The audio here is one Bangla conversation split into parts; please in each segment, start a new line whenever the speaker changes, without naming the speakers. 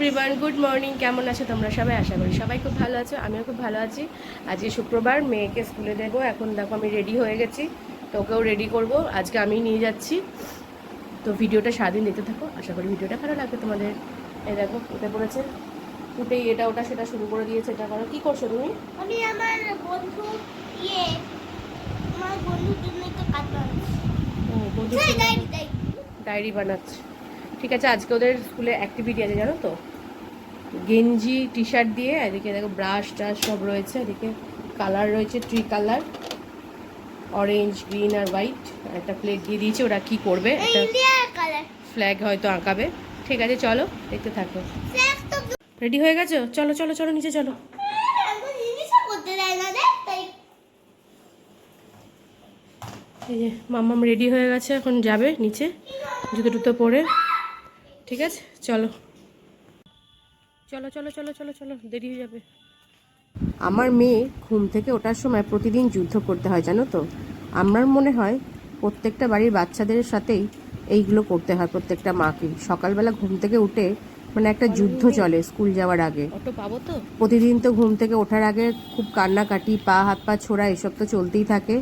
এভরিওয়ান গুড মর্নিং কেমন আছো তোমরা সবাই? আশা করি সবাই খুব ভালো আছো আমিও খুব ভালো আছি। আজকে শুক্রবার মেয়েকে স্কুলে দেবো এখন দেখো আমি রেডি হয়ে গেছি তোকেও রেডি করব আজকে আমি নিয়ে যাচ্ছি। তো ভিডিওটা সারাদিন দেখতে থাকো আশা করি ভিডিওটা ভালো লাগবে তোমাদের। এই দেখো উঠে পড়েছে উঠেই এটা ওটা সেটা শুরু করে দিয়েছে এটা করো। কী করছ তুমি?
আমি আমার বন্ধু ইয়ে আমার বন্ধুর জন্য একটা কাজ বানাচ্ছি। ডায়েরি
বানাচ্ছে। ঠিক আছে আজকে ওদের স্কুলে অ্যাক্টিভিটি আছে জানো তো? গেঞ্জি টি শার্ট দিয়ে এদিকে দেখো ব্রাশ টাশ সব রয়েছে এদিকে কালার রয়েছে ট্রি কালার অরেঞ্জ গ্রিন আর হোয়াইট একটা প্লেট দিয়ে দিয়েছে ওরা কি করবে? একটা ফ্ল্যাগ হয়তো আঁকাবে। ঠিক আছে চলো দেখতে থাকো। রেডি হয়ে গেছো? চলো চলো চলো নিচে চলো। এই যে মাম্মাম রেডি হয়ে গেছে এখন যাবে নিচে জুতো টুতো পরে। ঠিক আছে চলো। চলো চলো চলো চলো চলো দেরি হয়ে যাবে। আমার মেয়ে ঘুম থেকে ওঠার সময় প্রতিদিন যুদ্ধ করতে হয় জানো তো? আমার মনে হয় প্রত্যেকটা বাড়ির বাচ্চাদের সাথেই এইগুলো করতে হয় প্রত্যেকটা মাকে। সকালবেলা ঘুম থেকে উঠে মানে একটা যুদ্ধ চলে স্কুল যাওয়ার আগে।
তো?
প্রতিদিন তো ঘুম থেকে ওঠার আগে খুব কান্নাকাটি পা হাত পা ছোড়া এসব তো চলতেই থাকে।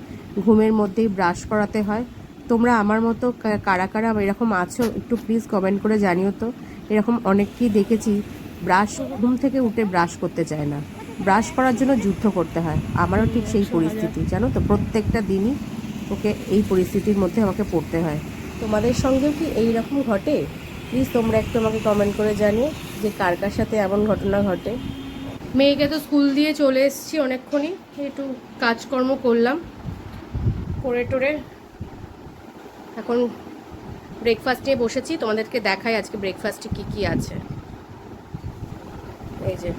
ঘুমের মধ্যেই ব্রাশ করাতে হয়। তোমরা আমার মতো কারা কারা এরকম আছো একটু প্লিজ কমেন্ট করে জানিও তো। এরকম অনেককেই দেখেছি ব্রাশ ঘুম থেকে উঠে ব্রাশ করতে চায় না। ব্রাশ করার জন্য যুদ্ধ করতে হয়। আমারও ঠিক সেই পরিস্থিতি, জানো তো? প্রত্যেকটা দিনই ওকে এই পরিস্থিতির মধ্যে আমাকে পড়তে হয়। তোমাদের সঙ্গেও কি এই রকম ঘটে? প্লিজ তোমরা একটু আমাকে কমেন্ট করে জানিও যে কার কার সাথে এমন ঘটনা ঘটে। মেয়েকে তো স্কুল দিয়ে চলে এসেছি অনেকক্ষণই। একটু কাজকর্ম করলাম। করে টোরে এখন ব্রেকফাস্ট নিয়ে বসেছি। তোমাদেরকে দেখাই আজকে ব্রেকফাস্টে কি কি আছে। এই যে।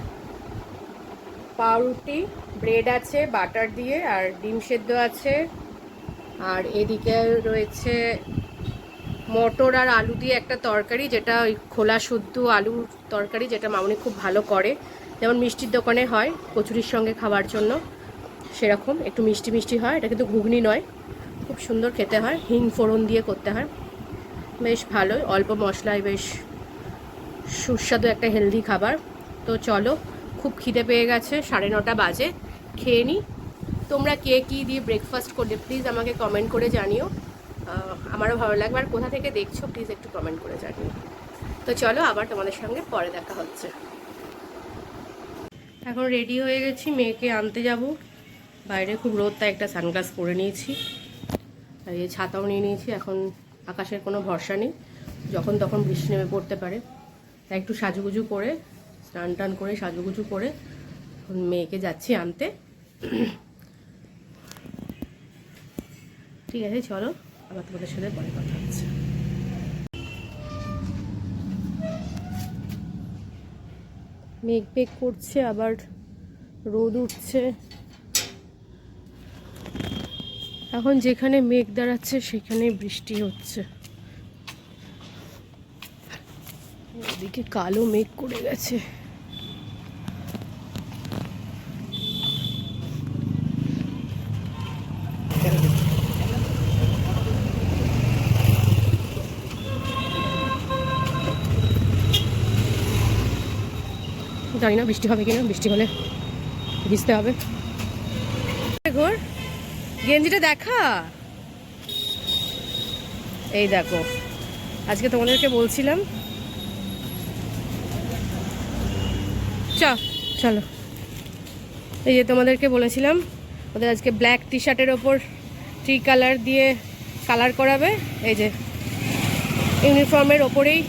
পাউরুটি, ব্রেড আছে, বাটার দিয়ে, আর ডিম সেদ্ধ আছে। আর এদিকে রয়েছে মটর আর আলু দিয়ে একটা তরকারি, যেটা ওই খোলা শুদ্ধ আলুর তরকারি, যেটা মামনি খুব ভালো করে। যেমন মিষ্টির দোকানে হয়, কচুরির সঙ্গে খাওয়ার জন্য। সেরকম, একটু মিষ্টি মিষ্টি হয়। এটা কিন্তু ঘুগনি নয়, খুব সুন্দর খেতে হয়। হিং ফোড়ন দিয়ে করতে হয়। বেশ ভালোই, অল্প মশলায় বেশ সুস্বাদু একটা হেলদি খাবার। তো চলো, খুব খিদে পেয়ে গেছে, সাড়ে নটা বাজে। খেয়ে নিই তোমরা কে কী দিয়ে ব্রেকফাস্ট করলে প্লিজ আমাকে কমেন্ট করে জানিও। আমারও ভালো লাগবে। আর কোথা থেকে দেখছ প্লিজ একটু কমেন্ট করে জানিও। তো চলো, আবার তোমাদের সঙ্গে পরে দেখা হচ্ছে। এখন রেডি হয়ে গেছি, মেয়েকে আনতে যাব। বাইরে খুব রোদ, তাই একটা সানগ্লাস পরে নিয়েছি। এই ছাতাও নিয়ে নিয়েছি, এখন আকাশের কোনো ভরসা নেই। যখন তখন বৃষ্টি নেমে পড়তে পারে। তাই একটু সাজুগুজু করে স্নান টান করে সাজুগুজু করে এখন মেয়েকে যাচ্ছি আনতে। ঠিক আছে, চলো, আবার তোমাদের সাথে পরে কথা হচ্ছে। মেঘ পেঘ করছে, আবার রোদ উঠছে। এখন যেখানে মেঘ দাঁড়াচ্ছে, সেখানে বৃষ্টি হচ্ছে। ওদিকে কালো মেঘ করে গেছে। জানি না বৃষ্টি হবে কিনা, বৃষ্টি হলে ভিজতে হবে। ঘোর, গেঞ্জিটা দেখা? এই দেখো, আজকে তোমাদেরকে বলছিলাম। চ, চলো। এই যে তোমাদেরকে বলেছিলাম, ওদের আজকে ব্ল্যাক টি শার্টের ওপর থ্রি কালার দিয়ে কালার করাবে। এই যে, ইউনিফর্মের ওপরেই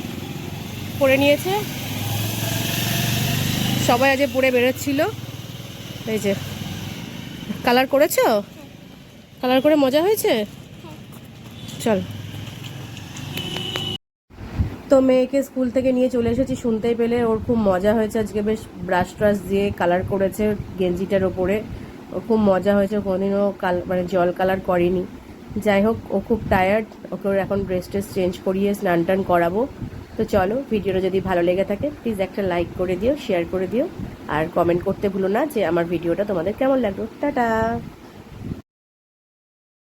পরে নিয়েছে। সবাই আজ পরে বেরোচ্ছিল। এই যে কালার করেছ? কালার করে মজা হয়েছে? চল। তো মেয়েকে স্কুল থেকে নিয়ে চলে এসেছি, শুনতেই পেলে ওর খুব মজা হয়েছে। আজকে বেশ ব্রাশ ট্রাশ দিয়ে কালার করেছে গেঞ্জিটার ওপরে। ওর খুব মজা হয়েছে, কোনোদিনও কাল মানে জল কালার করেনি। যাই হোক, ও খুব টায়ার্ড ওকে ওর এখন ড্রেস ট্রেস চেঞ্জ করিয়ে স্নান টান করাবো। তো চলো, ভিডিওটা যদি ভালো লেগে থাকে প্লিজ একটা লাইক করে দিও শেয়ার করে দিও, আর কমেন্ট করতে ভুলো না যে আমার ভিডিওটা তোমাদের কেমন লাগল। টাটা!